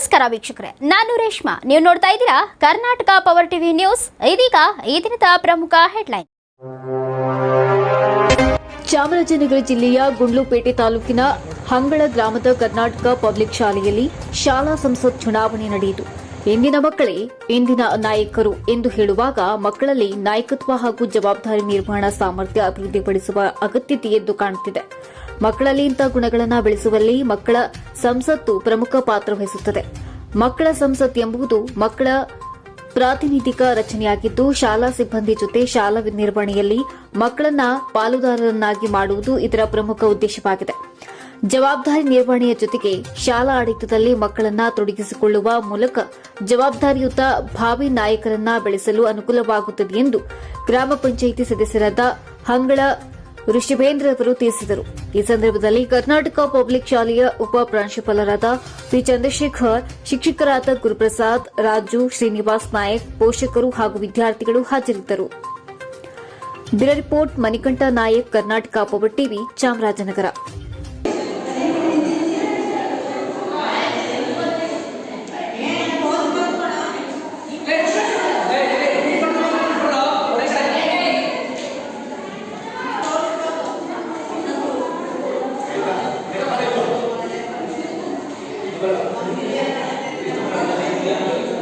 ನಮಸ್ಕಾರ ವೀಕ್ಷಕರೇ, ನಾನು ರೇಷ್ಮಾ. ನೀವು ನೋಡ್ತಾ ಇದ್ದೀರಾ ಕರ್ನಾಟಕ ಪವರ್ ಟಿವಿ ನ್ಯೂಸ್ ಇದೀಗ ಈ ದಿನದ ಪ್ರಮುಖ ಹೆಡ್ಲೈನ್ ಚಾಮರಾಜನಗರ ಜಿಲ್ಲೆಯ ಗುಂಡ್ಲುಪೇಟೆ ತಾಲೂಕಿನ ಹಂಗಳ ಗ್ರಾಮದ ಕರ್ನಾಟಕ ಪಬ್ಲಿಕ್ ಶಾಲೆಯಲ್ಲಿ ಶಾಲಾ ಸಂಸತ್ ಚುನಾವಣೆ ನಡೆಯಿತು. ಇಂದಿನ ಮಕ್ಕಳೇ ಇಂದಿನ ನಾಯಕರು ಎಂದು ಹೇಳುವಾಗ ಮಕ್ಕಳಲ್ಲಿ ನಾಯಕತ್ವ ಹಾಗೂ ಜವಾಬ್ದಾರಿ ನಿರ್ವಹಣಾ ಸಾಮರ್ಥ್ಯ ಅಭಿವೃದ್ಧಿಪಡಿಸುವ ಅಗತ್ಯತೆ ಎದ್ದು ಕಾಣುತ್ತಿದೆ. ಮಕ್ಕಳಲ್ಲಿ ಇಂಥ ಗುಣಗಳನ್ನು ಬೆಳೆಸುವಲ್ಲಿ ಮಕ್ಕಳ ಸಂಸತ್ತು ಪ್ರಮುಖ ಪಾತ್ರ ವಹಿಸುತ್ತದೆ. ಮಕ್ಕಳ ಸಂಸತ್ ಎಂಬುದು ಮಕ್ಕಳ ಪ್ರಾತಿನಿಧಿಕ ರಚನೆಯಾಗಿದ್ದು, ಶಾಲಾ ಸಿಬ್ಬಂದಿ ಜೊತೆ ಶಾಲಾ ನಿರ್ವಹಣೆಯಲ್ಲಿ ಮಕ್ಕಳನ್ನ ಪಾಲುದಾರರನ್ನಾಗಿ ಮಾಡುವುದು ಇದರ ಪ್ರಮುಖ ಉದ್ದೇಶವಾಗಿದೆ. ಜವಾಬ್ದಾರಿ ನಿರ್ವಹಣೆಯ ಜೊತೆಗೆ ಶಾಲಾ ಆಡಳಿತದಲ್ಲಿ ಮಕ್ಕಳನ್ನ ತೊಡಗಿಸಿಕೊಳ್ಳುವ ಮೂಲಕ ಜವಾಬ್ದಾರಿಯುತ ಭಾವಿ ನಾಯಕರನ್ನ ಬೆಳೆಸಲು ಅನುಕೂಲವಾಗುತ್ತದೆ ಎಂದು ಗ್ರಾಮ ಪಂಚಾಯಿತಿ ಸದಸ್ಯರಾದ ಹಂಗಳ ಋಷಭೇಂದ್ರ ಅವರು ತಿಳಿಸಿದರು. ಈ ಸಂದರ್ಭದಲ್ಲಿ ಕರ್ನಾಟಕ ಪಬ್ಲಿಕ್ ಶಾಲೆಯ ಉಪ ಪ್ರಾಂಶುಪಾಲರಾದ ಪಿ ಚಂದ್ರಶೇಖರ್, ಶಿಕ್ಷಕರಾದ ಗುರುಪ್ರಸಾದ್, ರಾಜು, ಶ್ರೀನಿವಾಸ್ ನಾಯಕ್, ಪೋಷಕರು ಹಾಗೂ ವಿದ್ಯಾರ್ಥಿಗಳು ಹಾಜರಿದ್ದರು. Bureau report Manikanta Nayak, Karnataka power TV, Chamarajanagar. Thank you.